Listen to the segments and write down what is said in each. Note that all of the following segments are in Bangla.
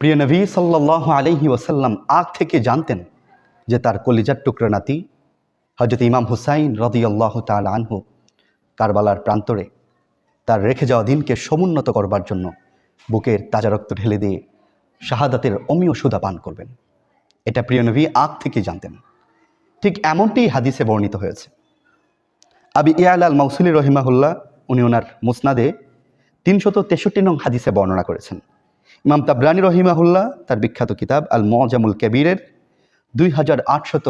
প্রিয় নবী সাল্লাহ আলহি ওয়াসাল্লাম আগ থেকে জানতেন যে তার কলিজার টুকরা নাতি হজরত ইমাম হুসাইন রদিয়াল্লাহ তাল আনহু কারবালার প্রান্তরে তার রেখে যাওয়া দিনকে সমুন্নত করবার জন্য বুকের তাজা রক্ত ঢেলে দিয়ে শাহাদাতের অমীয় সুদা পান করবেন। এটা প্রিয় নবী আগ থেকেই জানতেন। ঠিক এমনটি হাদিসে বর্ণিত হয়েছে। আবি ইয়াল আল মাউসুলি রহিমাহুল্লাহ, উনি ওনার মুসনাদে তিনশত তেষট্টি নং হাদিসে বর্ণনা করেছেন। ইমাম তাবরানি রহিমাহুল্লাহ, তার বিখ্যাত কিতাব আল মজামুল কবিরের দুই হাজার আটশত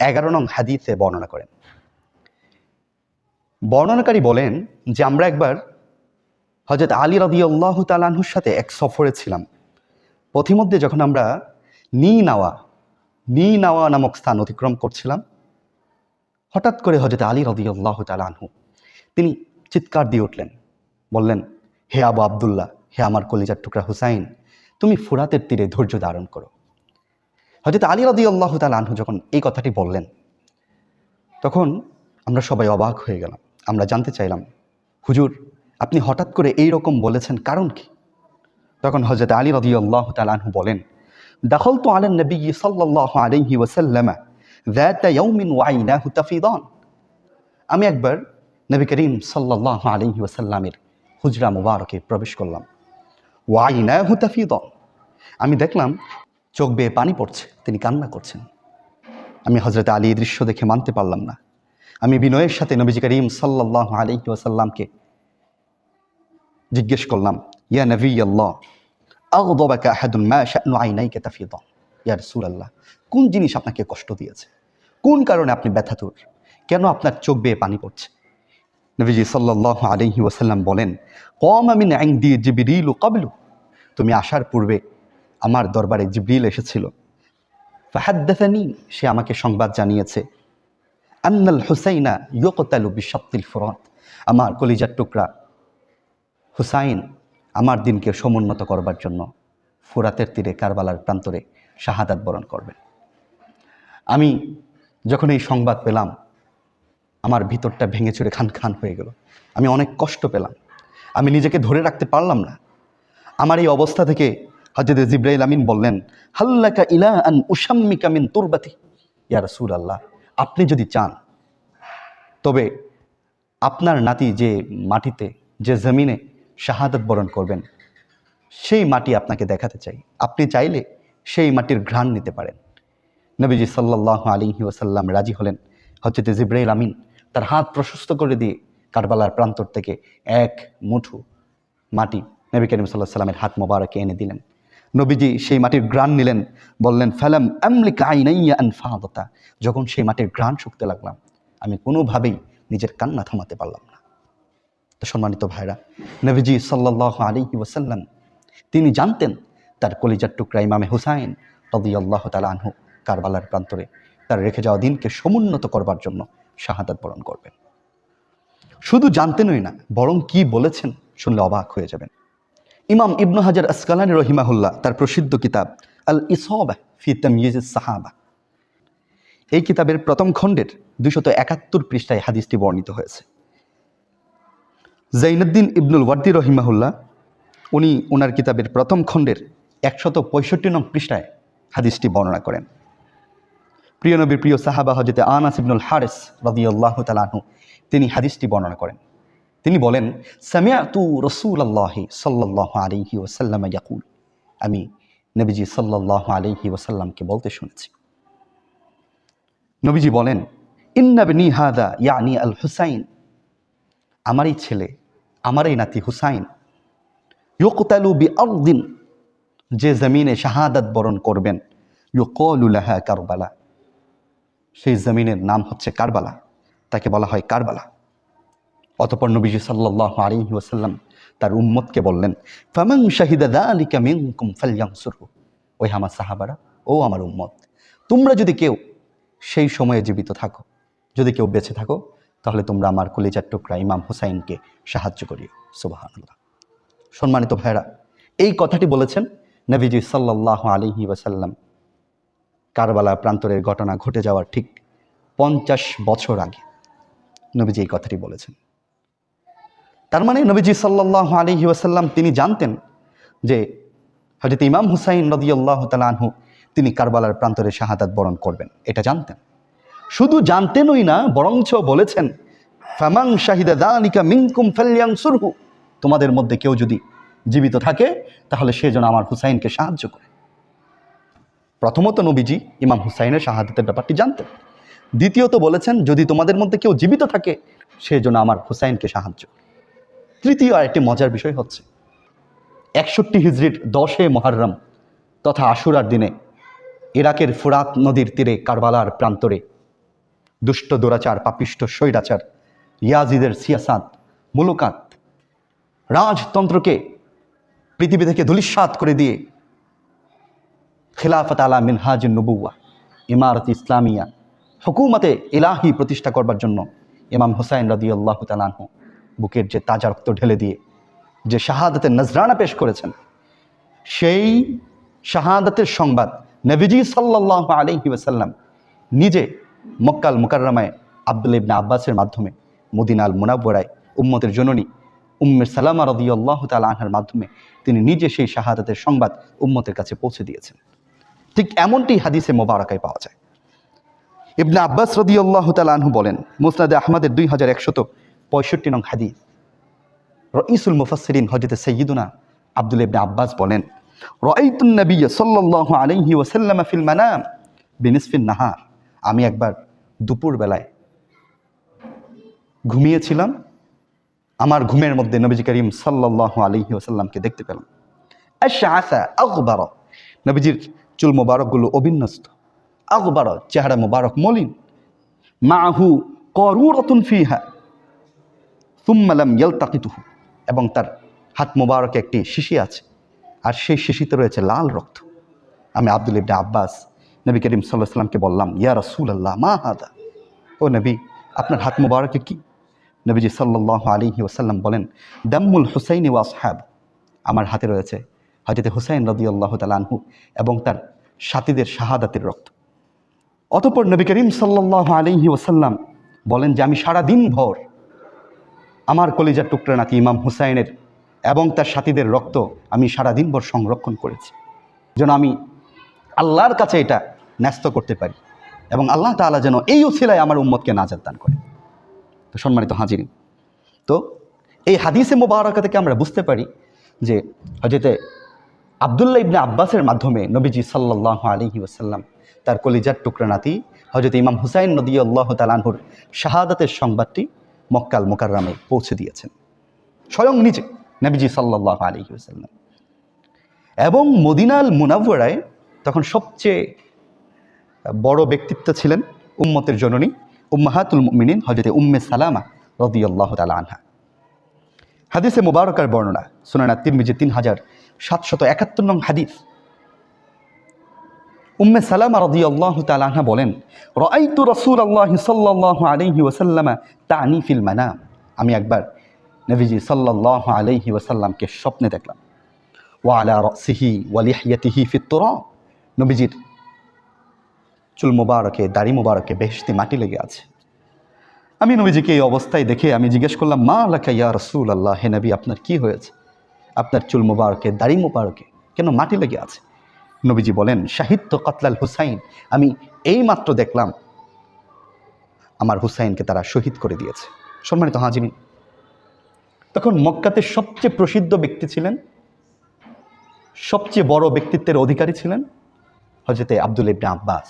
এগারো নং হাদিসে বর্ণনা করেন। বর্ণনাকারী বলেন যে আমরা একবার হজরত আলী রদিয়াল্লাহ তালাহুর সাথে এক সফরে ছিলাম। পথিমধ্যে যখন আমরা নি নাওয়া নি নাওয়া নামক স্থান অতিক্রম করছিলাম, হঠাৎ করে হজরত আলী রদিয়াল্লাহ তালাহু তিনি চিৎকার দিয়ে উঠলেন, বললেন, হে আবু আবদুল্লাহ হে আমার কলিজার টুকরা হুসাইন, তুমি ফুরাতের তীরে ধৈর্য ধারণ করো। হজরত আলী রদি আল্লাহ তাল আনহু যখন এই কথাটি বললেন, তখন আমরা সবাই অবাক হয়ে গেলাম। আমরা জানতে চাইলাম, হুজুর, আপনি হঠাৎ করে এই রকম বলেছেন কারণ কি? তখন হজরত আলী রদি আল্লাহ তাল আনহু বলেন দখল তো আলেন নবী সাল্লাহ আলহি ওসাল্লামা আমি একবার নবী করিম সাল্লাহ আলহি ওসাল্লামের হুজরা মুবারকে প্রবেশ করলাম। ওয়াইনা হুতাফিদন আমি দেখলাম চোখ বেয়ে পানি পড়ছে, তিনি কান্না করছেন। আমি হজরত আলী দৃশ্য দেখে মানতে পারলাম না। আমি বিনয়ের সাথে নবীজি করিম সাল্লাহ আলহি ওসাল্লামকে জিজ্ঞেস করলাম, ইয়া নবী আল্লাহ আগদবাকা রাসূলুল্লাহ, কোন জিনিস আপনাকে কষ্ট দিয়েছে? কোন কারণে আপনি ব্যথাতুর কেন আপনার চোখ বেয়ে পানি পড়ছে? নবীজি সাল্লাহ আলহি ওসাল্লাম বলেন, কম আমিন আইন দিয়ে জিবিরিল কাবলু তুমি আসার পূর্বে আমার দরবারে জিবরিল এসেছিল। ফাহাদ্দাসানি, সে আমাকে সংবাদ জানিয়েছে, আন্নাল হুসাইনা ইয়কতালু বিশাপ্তিল ফুরত। আমার কলিজার টুকরা। হুসাইন আমার দিনকে সমুন্নত করবার জন্য ফুরাতের তীরে কারবালার প্রান্তরে শাহাদাত বরণ করবেন। আমি যখন এই সংবাদ পেলাম আমার ভিতরটা ভেঙে চুরে খান খান হয়ে গেল। আমি অনেক কষ্ট পেলাম। আমি নিজেকে ধরে রাখতে পারলাম না। আমার এই অবস্থা থেকে হজরত জিব্রাইল আমিন বললেন, হাল্লাকা ইলা আন উসাম্মিকা মিন তুরবাতি। ইয়া রাসূল আল্লাহ আপনি যদি চান, তবে আপনার নাতি যে মাটিতে, যে জমিনে শাহাদত বরণ করবেন, সেই মাটি আপনাকে দেখাতে চাই। আপনি চাইলে সেই মাটির ঘ্রাণ নিতে পারেন। নবীজি সাল্লাহ আলিহি ওসাল্লাম রাজি হলেন হজরত জিব্রাইল আমিন। তার হাত প্রশস্ত করে দিয়ে কারবালার প্রান্তর থেকে এক মুঠো মাটি নবী করিম সাল্লাহ সাল্লামের হাত মোবারকে এনে দিলেন। নবীজি সেই মাটির গ্রান নিলেন, বললেন, ফেলাম আমলিক আইনাইয়া যখন সেই মাটির গ্রান শুকতে লাগলাম, আমি কোনোভাবেই নিজের কান্না থামাতে পারলাম না। তো সম্মানিত ভাইরা, নবীজি সাল্লাহ আলিহি ওসাল্লাম তিনি জানতেন তার কলিজার টুকরা ইমামে হুসাইন রদি আল্লাহ তালা আনহু কারবালার প্রান্তরে তার রেখে যাওয়া দিনকে সমুন্নত করবার জন্য শাহাদাত বরণ করবেন। শুধু জানতেনই না, বরং কি বলেছেন শুনলে অবাক হয়ে যাবেন। ইমাম ইবনু হাজার আসকালানি রহিমাহুল্লাহ তার প্রসিদ্ধ কিতাব আল ইসবা ফি তামিজ সাহাবা। এই কিতাবের প্রথম খণ্ডের দুশত একাত্তর পৃষ্ঠায় হাদিসটি বর্ণিত হয়েছে। জাইনুদ্দিন ইবনুল ওয়ার্দি রহিমাহুল্লাহ, উনি ওনার কিতাবের প্রথম খণ্ডের একশত পঁয়ষট্টি নং পৃষ্ঠায় হাদিসটি বর্ণনা করেন। প্রিয় নবীর প্রিয় সাহাবা হজরতে আনাস ইবনুল হারেস রদিয়াল্লাহ তালাহু তিনি হাদিসটি বর্ণনা করেন। তিনি বলেন সামিয়াতু রসুল আল্লাহি সাল্লাহ আলিহি ওসাল্লাম ইয়াকুল। আমি নবীজি সাল্লাহ আলিহি ওসাল্লামকে বলতে শুনেছি। নবীজি বলেন ইন্নাবনি হাদা ইয়ানি আল হুসাইন আমার এই ছেলে আমার এই নাতি হুসাইন ইয়কতালু বি আরদিন যে জমিনে শাহাদাত বরণ করবেন ইয়কলুলাহা কারবালা। সেই জমিনের নাম হচ্ছে কারবালা। তাকে বলা হয় কারবালা। অতপর নবীজি সাল্লাহ আলিহি ওসাল্লাম তার উম্মতকে বললেন ফামাং শাহিদা দা আলিকা মিনকুম ফালিয়াংসুরু ওই আমার সাহাবারা, ও আমার উম্মত, তোমরা যদি কেউ সেই সময়ে জীবিত থাকো, যদি কেউ বেঁচে থাকো, তাহলে তোমরা আমার কলিজার টুকরা ইমাম হুসাইনকে সাহায্য করিও। সুবাহান্লাহ সম্মানিত ভাইরা এই কথাটি বলেছেন নবীজি সাল্লাহ আলিহি ওয়াসাল্লাম। কারবালা প্রান্তরের ঘটনা ঘটে যাওয়ার ঠিক পঞ্চাশ বছর আগে। নবীজি এই কথাটি বলেছেন। তার মানে নবীজি সাল্লাহ আলহি ওয়াসাল্লাম তিনি জানতেন যে হজরত ইমাম হুসাইন রদি আল্লাহ আনহু তিনি কারবালার প্রান্তরে শাহাদাত বরণ করবেন। এটা জানতেন। শুধু জানতেনই না, বরঞ্চ বলেছেন ফামাং শাহিদা দালিকা মিনকুম ফাল্যাং সুরহু তোমাদের মধ্যে কেউ যদি জীবিত থাকে, তাহলে সে যেন আমার হুসাইনকে সাহায্য করে। প্রথমত নবীজি ইমাম হুসাইনের শাহাদাতের ব্যাপারটি জানতেন দ্বিতীয়ত বলেছেন, যদি তোমাদের মধ্যে কেউ জীবিত থাকে, সে যেন আমার হুসাইনকে সাহায্য। তৃতীয় আরেকটি মজার বিষয় হচ্ছে, একষট্টি হিজড়ির দশে মহারম তথা আশুরার দিনে ইরাকের ফুরাত নদীর তীরে কারবালার প্রান্তরে দুষ্ট দুরাচার, পাপিষ্ট স্বৈরাচার, ইয়াজিদের সিয়াসাত মুলুকাত রাজতন্ত্রকে পৃথিবী থেকে ধুলিস্বাত করে দিয়ে খিলাফত আলা মিনহাজ নবুয়া ইমারত ইসলামিয়া, হুকুমতে ইলাহি প্রতিষ্ঠা করবার জন্য ইমাম হুসাইন রদি আল্লাহ তালাহ বুকের যে তাজা রক্ত ঢেলে দিয়ে যে শাহাদাতের নজরানা পেশ করেছেন, সেই শাহাদাতের সংবাদ নবীজি সাল্লাহ আলহি ওসাল্লাম নিজে মক্কাল মুকাররমায় আব্দুল ইবনে আব্বাসের মাধ্যমে মদিনাল মুনাব্বরায় উম্মতের জননী উম্মের সালামা রদি আল্লাহ আনহার মাধ্যমে তিনি নিজে সেই শাহাদাতের সংবাদ উম্মতের কাছে পৌঁছে দিয়েছেন। ঠিক এমনটি হাদিসে মোবারকায় পাওয়া যায়। ইবনে আব্বাস রদি আল্লাহ তাল বলেন, মুসনাদে আহমদের দুই হাজার একশত পঁয়ষট্টি নং হাদিস। রঈসুল মুফাসসিরিন হজরত সৈয়দুনা আব্দুল ইবনে আব্বাস বলেন রঈতুন নবী সাল্লাল্লাহু আলাইহি ওয়াসাল্লাম ফিল মানাম বিনিসফিন নাহার। আমি একবার দুপুর বেলায় ঘুমিয়েছিলাম, আমার ঘুমের মধ্যে নবীজি করিম সাল্লাল্লাহু আলাইহি ওয়াসাল্লামকে দেখতে পেলাম। আশআসা আকবার নবীজির চুল মোবারকগুলো অবিন্যস্ত। আকবার চেহারা মোবারক মলিন। মাহু করুরতুন ফিহা। সুম্মালাম ইয়ালতাকিতুহু। এবং তার হাত মোবারকে একটি শিশি আছে। আর সেই শিশিতে রয়েছে লাল রক্ত। আমি আব্দুল ইবনে আব্বাস, নবী করিম সাল্লাহ সাল্লামকে বললাম, ইয়া রসুল আল্লাহ মা হাদা? ও নবী, আপনার হাত মোবারকে কি? নবীজি সাল্লাহ আলিহি ওসাল্লাম বলেন, দাম্মুল হুসাইন ওয়াস হাব আমার হাতে রয়েছে হজরত হুসাইন রদি আল্লাহ তালানহু এবং তার সাথীদের শাহাদাতের রক্ত। অতপর নবী করিম সাল্লাহ আলিহি ওসাল্লাম বলেন যে, আমি সারা দিন ভর আমার কলিজার টুকরা নাতি ইমাম হুসাইনের এবং তার সাথীদের রক্ত আমি সারা দিন ভর সংরক্ষণ করেছি। যেন আমি আল্লাহর কাছে এটা ন্যস্ত করতে পারি এবং আল্লাহ তাআলা যেন এই উসিলায় আমার উম্মতকে নাজাত দান করে তো সম্মানিত হাজিরিন, তো এই হাদিসে মোবারকা থেকে আমরা বুঝতে পারি যে হজরতে আবদুল্লাহ ইবনে আব্বাসের মাধ্যমে নবীজি সাল্লাহ আলহি ওসাল্লাম তার কলিজার টুকরা নাতি হজরত ইমাম হুসাইন নদী আল্লাহ তালানহুর শাহাদাতের সংবাদটি মক্কাল মোকাররামে পৌঁছে দিয়েছেন। স্বয়ং নিজে নবীজি সাল্লাহ আলহি ওসাল্লাম এবং মদিনাল মুনাওয়ারায় তখন সবচেয়ে বড় ব্যক্তিত্ব ছিলেন উম্মতের জননী উম্মাহাতুল মিনিন হজরত উম্মে সালামা রদি আল্লাহ তালা আনহা। হাদিসে মুবারকার বর্ণনা, সুনানা তিরমিজি তিন হাজার সাতশত একাত্তর নং হাদিস। উম্মে সালামা রদি আল্লাহ তালাহা বলেন রাইতু রসুল আল্লাহ সাল্লাহ আলহি ওসাল্লামা তানি ফিল মানাম। আমি একবার নবীজি সাল্লাহ আলহি ওসাল্লামকে স্বপ্নে দেখলাম। ওয়ালা রসিহি ওয়ালিহিয়াতিহি ফিত্তর নবীজির চুল মোবারকে, দাড়ি মোবারকে বেহস্তি মাটি লেগে আছে। আমি নবীজিকে এই অবস্থায় দেখে আমি জিজ্ঞেস করলাম, মা আলাকা ইয়া রসুল আল্লাহ হে নবী, আপনার কি হয়েছে? আপনার চুল মোবারকে, দাড়ি মোবারকে, কেন মাটি লেগে আছে? নবীজি বলেন সাহিত্য কতলাল হুসাইন। আমি এই মাত্র দেখলাম আমার হুসাইনকে তারা শহীদ করে দিয়েছে। সম্মানিত হাজিনী তখন মক্কাতে সবচেয়ে প্রসিদ্ধ ব্যক্তি ছিলেন? সবচেয়ে বড় ব্যক্তিত্বের অধিকারী ছিলেন? হজরতে আব্দুল ইবনে আব্বাস,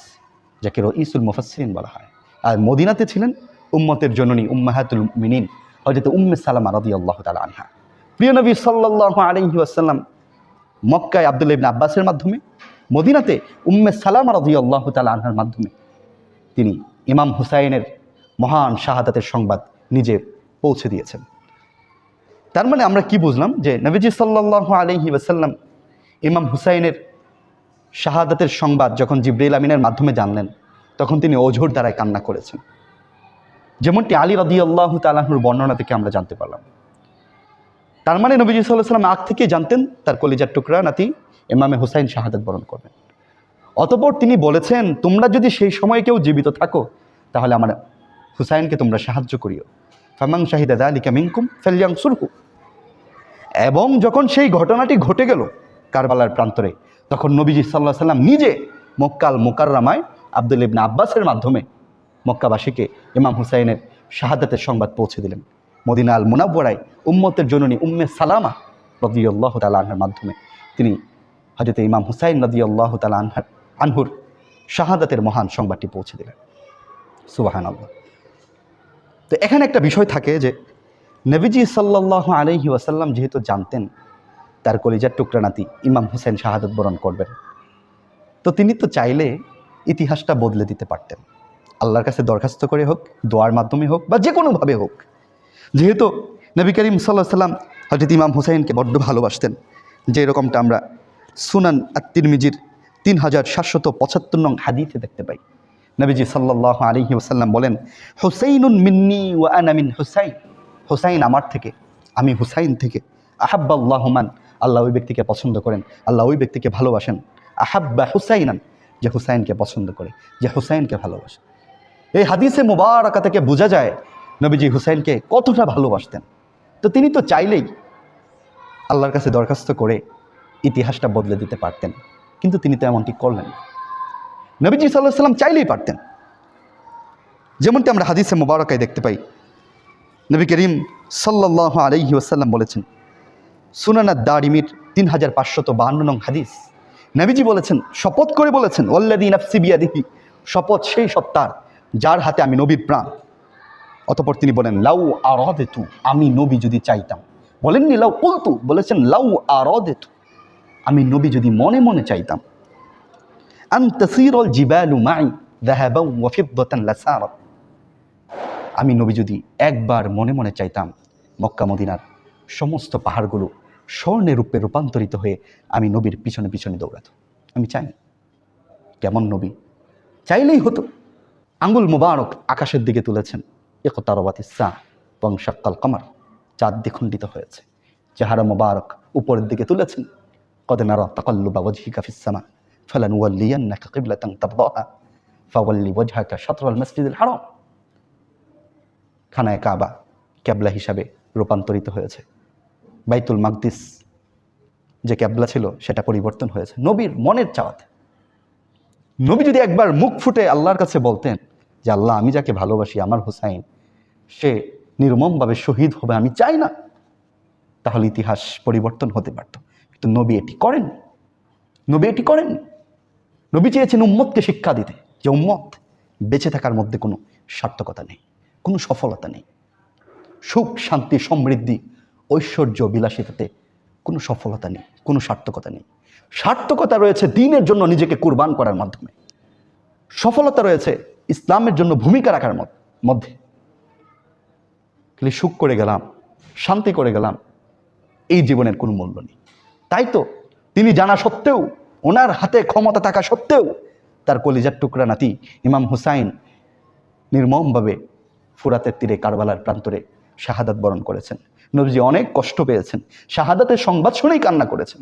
যাকে রইসুল মুফাসসিরিন বলা হয়। আর মদিনাতে ছিলেন উম্মতের জননী উম্মাহাতুল মিনিন হজরত উম্মে সালামা রদি আল্লাহ তালা আনহা। প্রিয় নবী সাল্লাহ আলহি আসাল্লাম মক্কায় আব্দুল ইবনে আব্বাসের মাধ্যমে, মদিনাতে উম্মে সালামা রদি আল্লাহ তালা আনহার মাধ্যমে তিনি ইমাম হুসাইনের মহান শাহাদাতের সংবাদ নিজে পৌঁছে দিয়েছেন। তার মানে আমরা কি বুঝলাম? যে নবীজি সাল্লাহ আলহি ওয়াসাল্লাম ইমাম হুসাইনের শাহাদাতের সংবাদ যখন জিব্রাইল আমিনের মাধ্যমে জানলেন, তখন তিনি অঝোর দ্বারায় কান্না করেছেন। যেমনটি আলী রদি আল্লাহ তালাহুর বর্ণনা থেকে আমরা জানতে পারলাম। তার মানে নবীজি সাল্লাহ সাল্লাম আগ থেকে জানতেন তার কলিজার টুকরা নাতি ইমামে হুসাইন শাহাদাত বরণ করবেন। অতপর তিনি বলেছেন, তোমরা যদি সেই সময় কেউ জীবিত থাকো, তাহলে আমার হুসাইনকে তোমরা সাহায্য করিও। ফামাং শাহিদা আলিকা মিঙ্কুম ফেলিয়াং সুরকু এবং যখন সেই ঘটনাটি ঘটে গেল কারবালার প্রান্তরে, তখন নবীজি সাল্লাহ সাল্লাম নিজে মক্কাল মোকাররামায় আবদুল ইবনা আব্বাসের মাধ্যমে মক্কাবাসীকে ইমাম হুসাইনের শাহাদাতের সংবাদ পৌঁছে দিলেন। মদিনা আল মুনাব্বরায় উম্মতের জননী উম্মে সালামা রদিউল্লাহ তালা আনহার মাধ্যমে। তিনি হজরত ইমাম হুসাইন রদিউল্লাহ তালা আনহার আনহুর শাহাদাতের মহান সংবাদটি পৌঁছে দিলেন। সুবাহান আল্লাহ তো এখানে একটা বিষয় থাকে যে, নবীজি সাল্লাহ আলহি ওয়াসাল্লাম যেহেতু জানতেন, তার কলিজার টুকরা নাতি ইমাম হুসেন শাহাদত বরণ করবেন। তো তিনি তো চাইলে ইতিহাসটা বদলে দিতে পারতেন। আল্লাহর কাছে দরখাস্ত করে হোক, দোয়ার মাধ্যমে হোক বা যে কোনোভাবে হোক যেহেতু নবী করিম সাল্লাহ সাল্লাম হজরত ইমাম হুসাইনকে বড্ড ভালোবাসতেন, যে এরকমটা আমরা সুনান আত্মিরমিজির তিন হাজার সাতশত পঁচাত্তর নং হাদিতে দেখতে পাই। নবীজি সাল্লাহ আলহি ওসাল্লাম বলেন, হুসাইনুন মিন্নি ওয়া আনা মিন হুসাইন। হুসাইন আমার থেকে, আমি হুসাইন থেকে। আহাব্বাল্লাহমান আল্লাহ ওই ব্যক্তিকে পছন্দ করেন, আল্লাহ ওই ব্যক্তিকে ভালোবাসেন। আহাব্বা হুসাইনান, যে হুসাইনকে পছন্দ করে, যে হুসাইনকে ভালোবাসে। এই হাদিসে মুবারকা থেকে বোঝা যায় নবীজি হুসাইনকে কতটা ভালোবাসতেন। তো তিনি তো চাইলেই আল্লাহর কাছে দরখাস্ত করে ইতিহাসটা বদলে দিতে পারতেন, কিন্তু তিনি তো এমনটি করলেন না। নবীজি সাল্লাহ সাল্লাম চাইলেই পারতেন। যেমনটি আমরা হাদিসে মুবারকায় দেখতে পাই, নবী করিম সাল্লাহ আলাইহি ওসাল্লাম বলেছেন, সুনানা দারিমির তিন হাজার পাঁচশত বাহান্ন নং হাদিস, নবীজি বলেছেন, শপথ করে বলেছেন ওল্লাদিন আফসিবিয়া দিহি শপথ সেই সত্তার, যার হাতে আমি নবীর প্রাণ। অতপর তিনি বলেন, লাউ আরদেতু, আমি নবী যদি চাইতাম। বলেননি লাউ কুলতু, বলেছেন, লাউ আরদেতু, আমি নবী যদি মনে মনে চাইতাম। আন জিবালু মাই আমি নবী যদি একবার মনে মনে চাইতাম, মক্কা মদিনার সমস্ত পাহাড়গুলো স্বর্ণে রূপে রূপান্তরিত হয়ে আমি নবীর পিছনে পিছনে দৌড়াতো। আমি চাই, কেমন নবী? চাইলেই হতো। আঙ্গুল মুবারক আকাশের দিকে তুলেছেন। একতারবাতি সা বংশাক্কাল কমার, চাঁদ দ্বিখণ্ডিত হয়েছে। চেহারা মোবারক উপরের দিকে তুলেছেন। কদেনারা তাকাল্লুবা ওয়াজহিকা মাসজিদিল হারাম। খানায় কাবা, ক্যাবলা হিসাবে রূপান্তরিত হয়েছে। বাইতুল মাকদিস যে ক্যাবলা ছিল, সেটা পরিবর্তন হয়েছে। নবীর মনের চাওয়াতে নবী যদি একবার মুখ ফুটে আল্লাহর কাছে বলতেন যে, আল্লাহ, আমি যাকে ভালোবাসি, আমার হুসাইন সে নির্মমভাবে শহীদ হবে, আমি চাই না। তাহলে ইতিহাস পরিবর্তন হতে পারত। কিন্তু নবী এটি করেন নবী এটি করেন নবী চেয়েছেন উম্মতকে শিক্ষা দিতে। যে উম্মত বেঁচে থাকার মধ্যে কোনো সার্থকতা নেই, কোনো সফলতা নেই। সুখ, শান্তি, সমৃদ্ধি, ঐশ্বর্য, বিলাসিতাতে কোনো সফলতা নেই, কোনো সার্থকতা নেই। সার্থকতা রয়েছে দিনের জন্য নিজেকে কুরবান করার মাধ্যমে। সফলতা রয়েছে ইসলামের জন্য ভূমিকা রাখার মধ্যে। খালি সুখ করে গেলাম, শান্তি করে গেলাম, এই জীবনের কোনো মূল্য নেই। তাই তো তিনি জানা সত্ত্বেও, ওনার হাতে ক্ষমতা থাকা সত্ত্বেও, তার কলিজার টুকরা নাতি ইমাম হুসাইন নির্মমভাবে ফুরাতের তীরে কারবালার প্রান্তরে শাহাদাত বরণ করেছেন। নবজি অনেক কষ্ট পেয়েছেন। শাহাদাতের সংবাদ শুনেই কান্না করেছেন।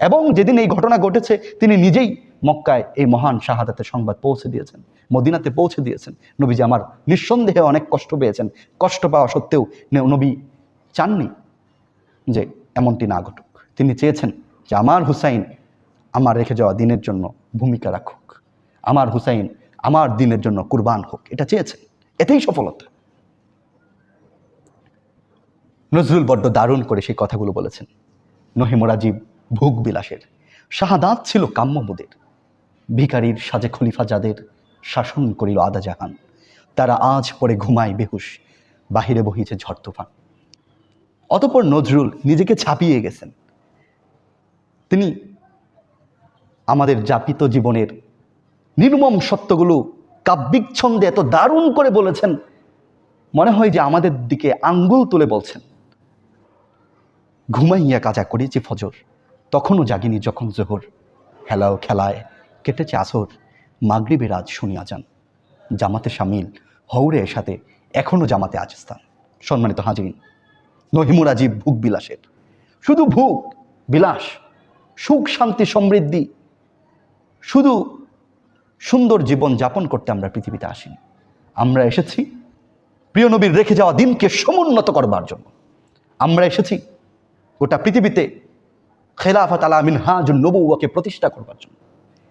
এবং যেদিন এই ঘটনা ঘটেছে, তিনি নিজেই মক্কায় এই মহান শাহাদাতের সংবাদ পৌঁছে দিয়েছেন, মদিনাতে পৌঁছে দিয়েছেন। নবীজি আমার নিঃসন্দেহে অনেক কষ্ট পেয়েছেন। কষ্ট পাওয়া সত্ত্বেও নবী চাননি যে এমনটি না ঘটুক। তিনি চেয়েছেন যে আমার হুসাইন আমার রেখে যাওয়া দিনের জন্য ভূমিকা রাখুক। আমার হুসাইন আমার দিনের জন্য কুরবান হোক। এটা চেয়েছেন। এতেই সফলতা। নজরুল বড্ড দারুণ করে সেই কথাগুলো বলেছেন। নহিমরাজীব ভোগ বিলাসের শাহাদাত ছিল কাম্যবোধের। ভিকারির সাজে খলিফা যাদের শাসন করিল আদা জাহান তারা আজ পরে ঘুমায় বেহুশ, বাহিরে বহিছে ঝড় তুফান। অতপর নজরুল নিজেকে ছাপিয়ে গেছেন। তিনি আমাদের যাপিত জীবনের নির্মম সত্যগুলো কাব্যিক ছন্দে এত দারুণ করে বলেছেন, মনে হয় যে আমাদের দিকে আঙ্গুল তুলে বলছেন। ঘুমাইয়া কাজা করেছি ফজর। তখনও জাগিনি যখন জোহর। হেলাও খেলায় কেটেছে আসর। মাগরিবের আজ শুনিয়া যান। জামাতে সামিল হৌরে সাথে এখনও জামাতে আজ স্থান। সম্মানিত হাজিরিন নহিমুরাজীব ভোগ বিলাসের। শুধু ভোগ, বিলাস, সুখ, শান্তি, সমৃদ্ধি। শুধু সুন্দর জীবন যাপন করতে আমরা পৃথিবীতে আসিনি। আমরা এসেছি, প্রিয় নবীর রেখে যাওয়া দিনকে সমুন্নত করবার জন্য। আমরা এসেছি, গোটা পৃথিবীতে খেলাফত আলা মিনহাজ নবুয়াকে প্রতিষ্ঠা করবার জন্য।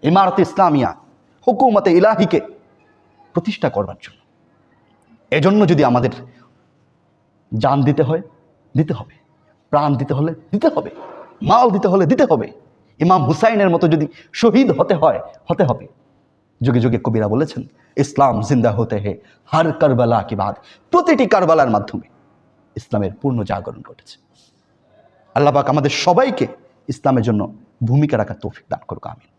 ইমারত ইসলামিয়া, হুকুমতে ইলাহিকে প্রতিষ্ঠা করবার জন্য। এজন্য যদি আমাদের জান দিতে হয়, দিতে হবে। প্রাণ দিতে হলে দিতে হবে। মাল দিতে হলে দিতে হবে। ইমাম হুসাইনের মতো যদি শহীদ হতে হয়, হতে হবে। যুগে যুগে কবিরা বলেছেন, ইসলাম জিন্দা হতে হে হার কারবালা কি বাদ। প্রতিটি কারবালার মাধ্যমে ইসলামের পূর্ণ জাগরণ ঘটেছে। আল্লাহ পাক আমাদের সবাইকে ইসলামের জন্য ভূমিকা রাখার তৌফিক দান করুক আমিন।